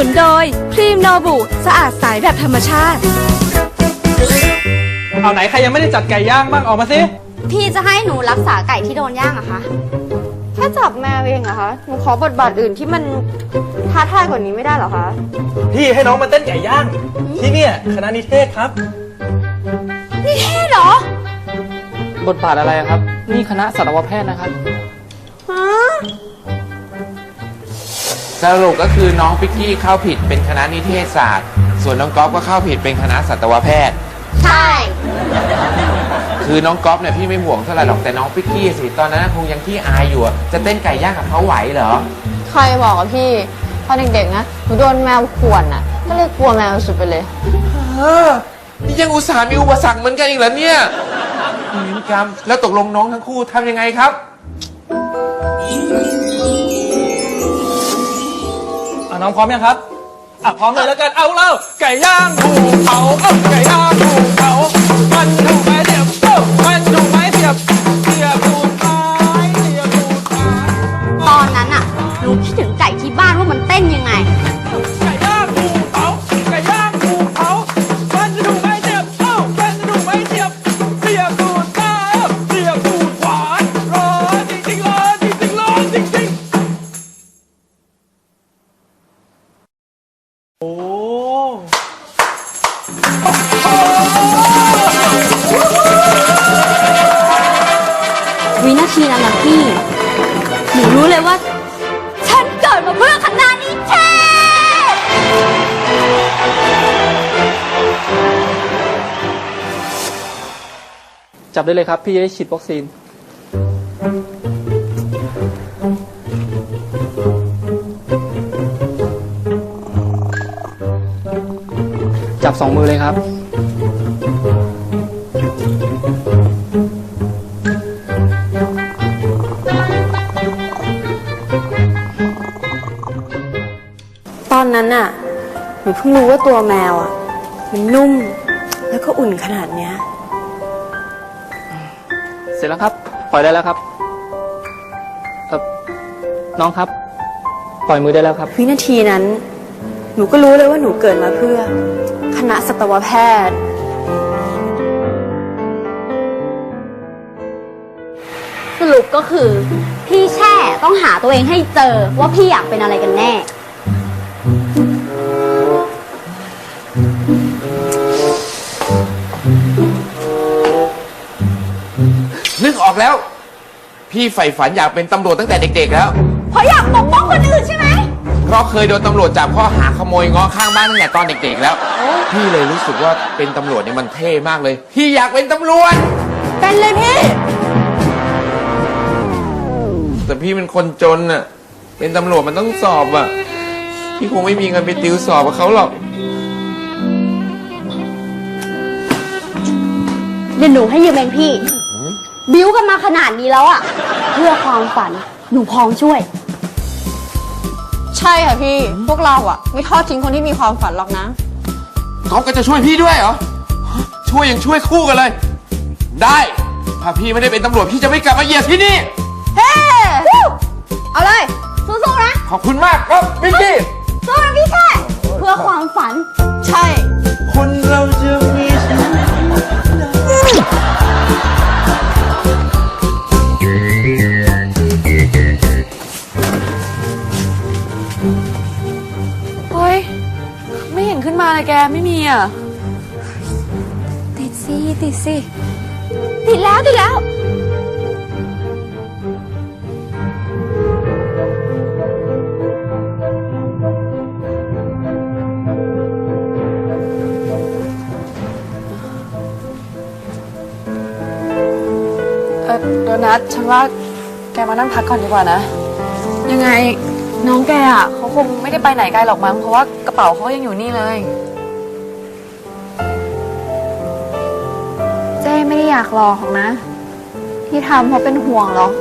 นุนโดยครีมโนบุ สะอาดใสแบบธรรมชาติ เอาไหนใครยังไม่ได้จัดไก่ย่างบ้างออกมาสิ พี่จะให้หนูรักษาไก่ที่โดนย่างเหรอะคะ แค่จับแมวเองเหรอคะ หนูขอบทบาทอื่นที่มันท้าทายกว่านี้ไม่ได้เหรอคะ พี่ให้น้องมาเต้นไก่ย่าง ที่เนี่ยคณะนิเทศครับ นี่เท่เหรอบทบาทอะไรอะครับ นี่คณะสัตวแพทย์นะครับ สรุปก็คือน้องปิกกี้เข้าผิดเป็นคณะนิเทศศาสตร์ ส่วนน้องก๊อฟก็เข้าผิดเป็นคณะสัตวแพทย์ ใช่ คือน้องก๊อฟเนี่ยพี่ไม่ห่วงเท่าไหร่หรอกแต่น้องปิกกี้สิตอนนั้นคงยังที่อายอยู่อะจะเต้นไก่ย่างกับเขาไหวเหรอ ใครบอกอะพี่ตอนเด็กๆนะหนูโดนแมวข่วนอะก็เลยกลัวแมวสุดไปเลย เออนี่ยังอุตส่าห์มีอุปสรรคเหมือนกันอีกเหรอเนี่ยอืมกรรมแล้วตกลงน้องทั้งคู่ทำยังไงครับ น้องพร้อมยังครับ อะพร้อมเลยแล้วกันเอาเล่าไก่ย่างถูกเผาเอ้าไก่ย่างถูกเผามันถูกไม้เสียบเอ้ามันถูกไม้เสียบเสียบถูกไม้เสียบถูกไม้ ตอนนั้นอะหนูคิดถึงไก่ที่บ้านว่ามันเต้นยังไง จับได้เลยครับ พี่จะได้ฉีดวัคซีน จับสองมือเลยครับ ตอนนั้นอะหนูเพิ่งรู้ว่าตัวแมวอะมันนุ่ม แล้วก็อุ่นขนาดเนี้ย สร็จแล้วครับ ปล่อยได้แล้วครับเอ่อน้องครับ ปล่อยมือได้แล้วครับ วินาทีนั้น หนูก็รู้เลยว่าหนูเกิดมาเพื่อ คณะสัตวแพทย์ สรุปก็คือ พี่แช่ต้องหาตัวเองให้เจอว่าพี่อยากเป็นอะไรกันแน่ ออกแล้ว พี่ใฝ่ฝันอยากเป็นตำรวจตั้งแต่เด็กๆแล้ว เพราะอยากปกป้องคนอื่นใช่ไหม เพราะเคยโดนตำรวจจับข้อหาขโมยง้อข้างบ้านตั้งแต่ตอนเด็กๆแล้ว พี่เลยรู้สึกว่าเป็นตำรวจเนี่ยมันเท่มากเลย พี่อยากเป็นตำรวจ เป็นเลยพี่ แต่พี่เป็นคนจนน่ะเป็นตำรวจมันต้องสอบอะพี่คงไม่มีเงินไปติวสอบกับเขาหรอก เดี๋ยวหนูให้ยืมเองพี่ บิ้วกันมาขนาดนี้แล้วอะเพื่อความฝันหนูพร้อมช่วย ใช่ค่ะพี่ พวกเราอะไม่ทอดทิ้งคนที่มีความฝันหรอกนะ ก๊อฟก็จะช่วยพี่ด้วยเหรอช่วยยังช่วยคู่กันเลย ได้ ถ้าพี่ไม่ได้เป็นตำรวจพี่จะไม่กลับมาเหยียบที่นี่ เฮ้เอาเลย สู้ๆนะ ขอบคุณมากครับมิกกี้ สู้นะพี่แช่เพื่อความฝัน ใช่ คนเราจะมีชีวิต ม่เห็นขึ้นมาเลยแกไม่มีอะ ติดสิติดสิติดแล้วติดแล้ว เออโดนัทฉันว่าแกมานั่งพักก่อนดีกว่านะ ยังไงน้องแกอะเขา คงไม่ได้ไปไหนไกลหรอกมั้งเพราะว่ากระเป๋าเขายังอยู่นี่เลย เจ้ไม่ได้อยากรอหรอกนะ ที่ทำเพราะเป็นห่วงหรอก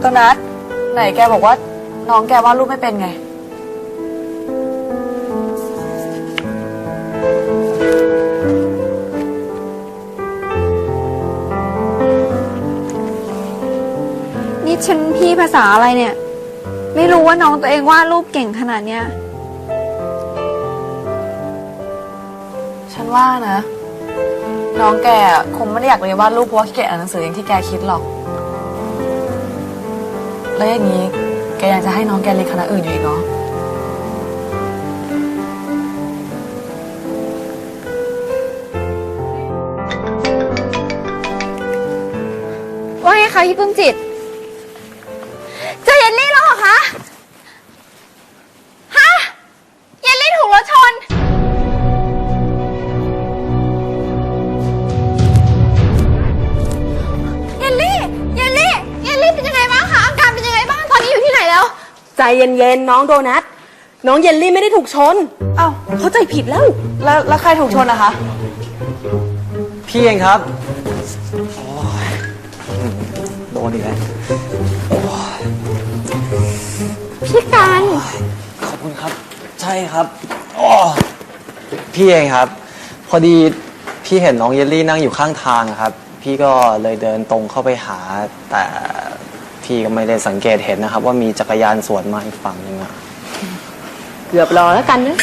โดนัทไหนแกบอกว่า น้องแกวาดรูปไม่เป็นไง นี่ฉันพี่ภาษาอะไรเนี่ย ไม่รู้ว่าน้องตัวเองวาดรูปเก่งขนาดเนี้ย ฉันว่านะ น้องแกคงไม่ได้อยากเรียนวาดรูปเพราะว่าเกียจอ่านหนังสืออย่างที่แกคิดหรอก แล้วอย่างนี้ แกยังจะให้น้องแกเรียนคณะอื่นอยู่อีกเนาะว่าไงคะพี่ปลื้มจิต เจอเยลลี่แล้วเหรอคะ ใจเย็นๆน้องโดนัทน้องเยลลี่ไม่ได้ถูกชน เอ้าเข้าใจผิดแล้ว แล้วแล้วใครถูกชนนะคะ พี่เองครับโอ้ยอืมโดนอีกแล้วพี่การขอบคุณครับ ใช่ครับอ๋อพี่เองครับ พอดีพี่เห็นน้องเยลลี่นั่งอยู่ข้างทางอะครับ พี่ก็เลยเดินตรงเข้าไปหาแต่ พี่ก็ไม่ได้สังเกตเห็นนะครับ ว่ามีจักรยานสวนมาอีกฝั่งหนึงอะ เกือบรอแล้วกันนะ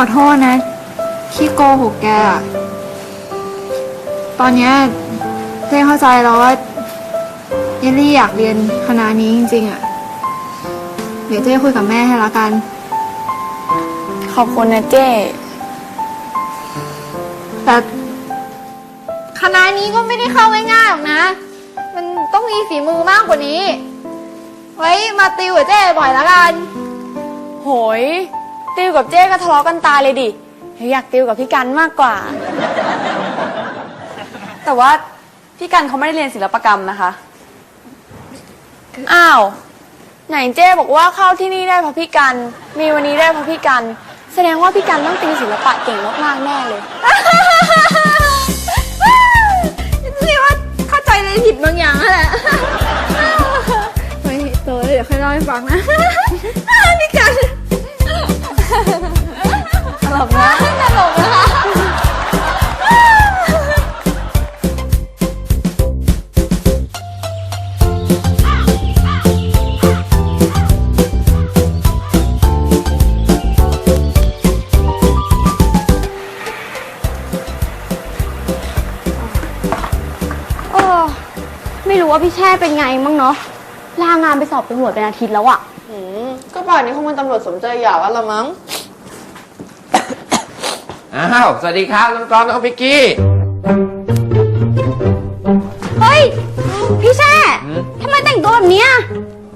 ขอโทษนะ ที่โกหกแกอะตอนเนี้ยเจ้เข้าใจแล้วว่าเยลลี่อยากเรียนคณะนี้จริงๆอะเดี๋ยวเจ้คุยกับแม่ให้ละกัน ขอบคุณนะเจ้แต่คณะนี้ก็ไม่ได้เข้าง่ายๆหรอกนะ มันต้องมีฝีมือมากกว่านี้ ไว้มาติวกับเจ้บ่อยละกัน โหย ติวกับเจ๊ก็ทะเลาะกันตายเลยดิอยากติวกับพี่กันมากกว่า แต่ว่าพี่กันเขาไม่ได้เรียนศิลปกรรมนะคะ อ้าว ไหนเจ๊บอกว่าเข้าที่นี่ได้เพราะพี่กัน มีวันนี้ได้เพราะพี่กัน แสดงว่าพี่กันต้องติวศิลปะเก่งมากๆแน่เลยนี่ว่าเข้าใจอะไรผิดบางอย่างนั่นแหละไม่โตแล้วเดี๋ยวค่อยเล่าให้ฟังนะ ลกนะตลกนะคะเออไม่รู้ว่าพี่แช่เป็นไงมั้งเนาะลางานไปสอบตำรวจเป็นอาทิตย์แล้วอะก็ป่านนี้คงเป็นตำรวจสมใจอยากแล้วละมั้ง อ้าว สวัสดีครับน้องกรณ์น้องพิกกี้ เฮ้ย พี่แช่ทำไมแต่งตัวแบบเนี้ย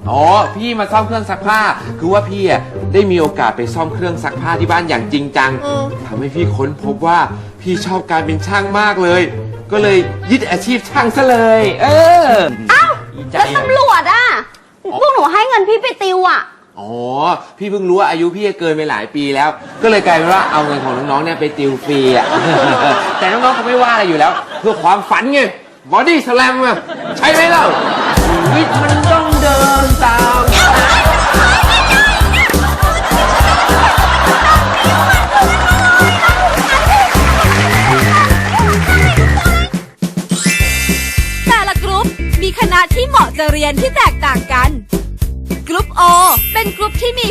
อ๋อ พี่มาซ่อมเครื่องซักผ้า คือว่าพี่อะได้มีโอกาสไปซ่อมเครื่องซักผ้าที่บ้านอย่างจริงจังทำให้พี่ค้นพบว่าพี่ชอบการเป็นช่างมากเลย ก็เลยยึดอาชีพช่างซะเลย เออ อ้าวใจแล้วอะตำรวจอะพวกหนูให้เงินพี่ไปติวอะ อ๋อ พี่เพิ่งรู้ว่าอายุพี่เกินไปหลายปีแล้ว ก็เลยกลายเป็นว่าเอาเงินของน้องๆเนี่ยไปติวฟรีอะ แต่น้องๆเขาไม่ว่าอะไรอยู่แล้ว เพื่อความฝันไงบอดี้สแลมอะใช่ไหมเล่าวิตมันต้อง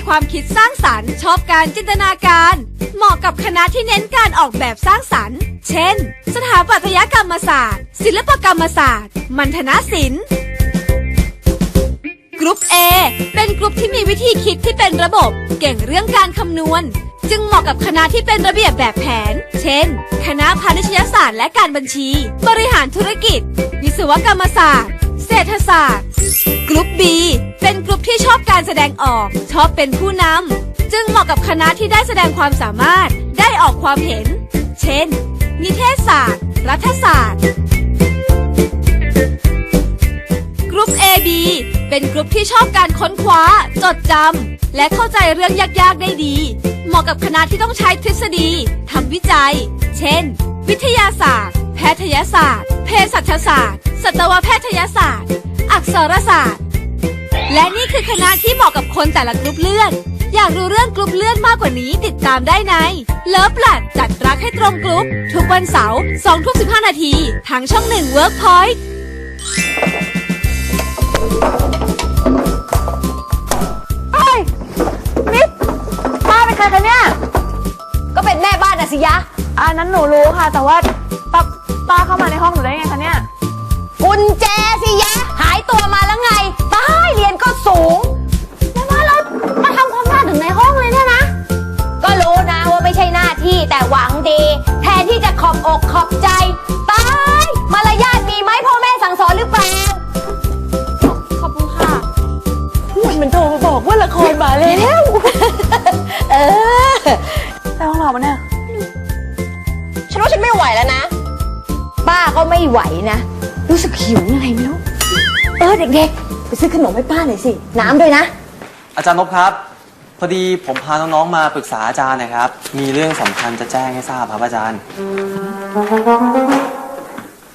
ความคิดสร้างสรรค์ ชอบการจินตนาการ เหมาะกับคณะที่เน้นการออกแบบสร้างสรรค์ เช่น สถาปัตยกรรมศาสตร์ ศิลปกรรมศาสตร์ มัณฑนศิลป์กรุ๊ป A เป็นกรุ๊ปที่มีวิธีคิดที่เป็นระบบ เก่งเรื่องการคำนวณ จึงเหมาะกับคณะที่เป็นระเบียบแบบแผน เช่น คณะพาณิชยศาสตร์และการบัญชี บริหารธุรกิจ วิศวกรรมศาสตร์ เศรษฐศาสตร์ กรุ๊ป B เป็นกรุ๊ปที่ชอบการแสดงออก ชอบเป็นผู้นำ จึงเหมาะกับคณะที่ได้แสดงความสามารถ ได้ออกความเห็น เช่น นิเทศศาสตร์ รัฐศาสตร์ กรุ๊ป A AB เป็นกลุ่มที่ชอบการค้นคว้า จดจำ และเข้าใจเรื่องยาก ๆ ได้ดี เหมาะกับคณะที่ต้องใช้ทฤษฎีทำวิจัย เช่น วิทยาศาสตร์ แพทยศาสตร์ เภสัชศาสตร์ สัตวแพทยศาสตร์ อักษรศาสตร์ และนี่คือคณะที่เหมาะกับคนแต่ละกลุ่มเลือด อยากรู้เรื่องกลุ่มเลือดมากกว่านี้ติดตามได้ใน เลิฟแลดจัดรักให้ตรงกลุ่มทุกวันเสาร์2ทุ่ม15นาทีทางช่องหนึ่งเวิร์กพอยต์ป้าเป็นใครคะเนี่ย ก็เป็นแม่บ้านนะสิยะ อันนั้นหนูรู้ค่ะ แต่ว่าป้าป้าเข้ามาในห้องหนูได้ไงคะเนี่ย กุญแจสิยะหาย ตัวมาแล้วไงตายเรียนก็สูงแล้วมาแล้วมาทำความสะอาดถึงในห้องเลยเนี่ยนะ ก็รู้นะว่าไม่ใช่หน้าที่แต่หวังดี แทนที่จะขอบอกขอบใจตายมารยาทมีไหมพ่อแม่สั่งสอนหรือเปล่าขอบคุณค่ะมันโทรมาบอกว่าละครมาแล้ว เออไปห้องเราปะเนี่ยฉันว่าฉันไม่ไหวแล้วนะ ป้าก็ไม่ไหวนะ รู้สึกหิวยังไงไม่รู้ เออเด็กๆ ไปซื้อขนมให้ป้าหน่อยสิ น้ำด้วยนะ อาจารย์นพครับ พอดีผมพาน้องๆมาปรึกษาอาจารย์นะครับ มีเรื่องสำคัญจะแจ้งให้ทราบครับอาจารย์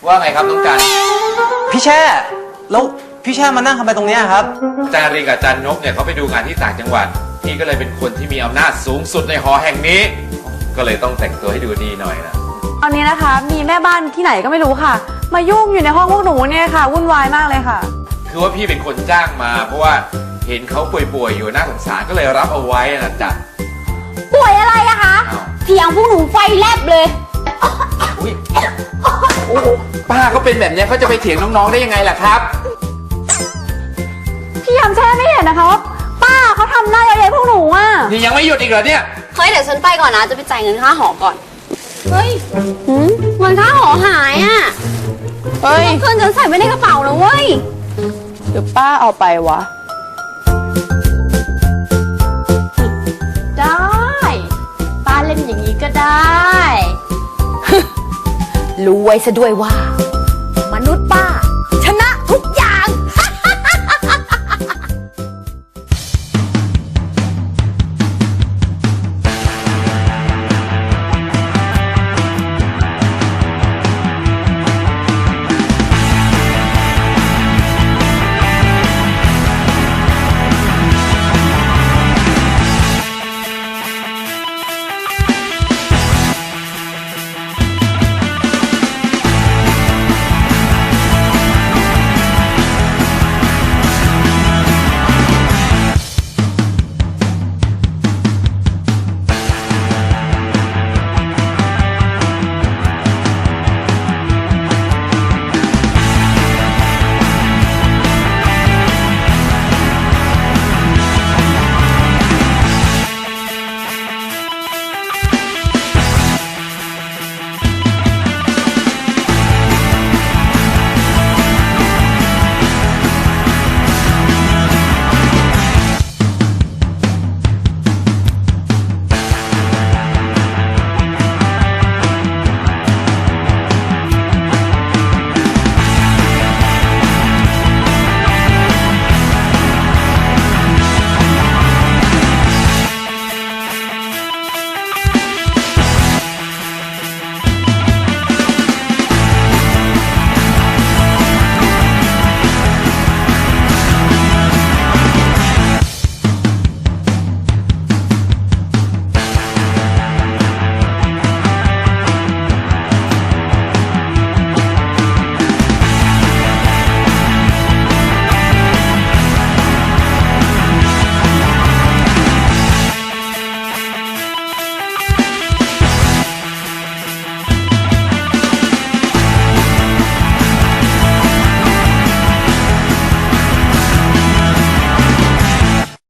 ว่าไงครับน้องกันพี่แช่ แล้วพี่แช่มานั่งทำไมตรงเนี้ยครับ อาจารย์รีกับอาจารย์นกเนี่ยเขาไปดูงานที่ต่างจังหวัด พี่ก็เลยเป็นคนที่มีอำนาจสูงสุดในหอแห่งนี้ ก็เลยต้องแต่งตัวให้ดูดีหน่อยนะ ตอนนี้นะคะมีแม่บ้านที่ไหนก็ไม่รู้ค่ะ มายุ่งอยู่ในห้องพวกหนูเนี่ยค่ะวุ่นวายมากเลยค่ะ คือว่าพี่เป็นคนจ้างมา เพราะว่าเห็นเขาป่วยๆอยู่น่าสงสารก็เลยรับเอาไว้นะจ๊ะป่วยอะไรอะคะอ้าวเถียงพวกหนูไฟแลบเลย อุ๊ยโอ้โหป้าก็เป็นแบบเนี้ยเขาจะไปเถียงน้องๆได้ยังไงล่ะครับ พี่ยำแช่ไม่เห็นนะคะว่าป้าเขาทำหน้าเย้ยๆพวกหนูอะ นี่ยังไม่หยุดอีกเหรอเนี่ย เฮ้ยเดี๋ยวฉันไปก่อนนะ จะไปจ่ายเงินค่าหอก่อน เฮ้ยเงินค่าหอหายอะ เฮ้ยเพื่อนฉันใส่ไว้ในกระเป๋าแล้วเว้ยเดี๋ยวป้าเอาไปวะ ได้ ป้าเล่นอย่างนี้ก็ได้ รู้ไว้ซะด้วยว่า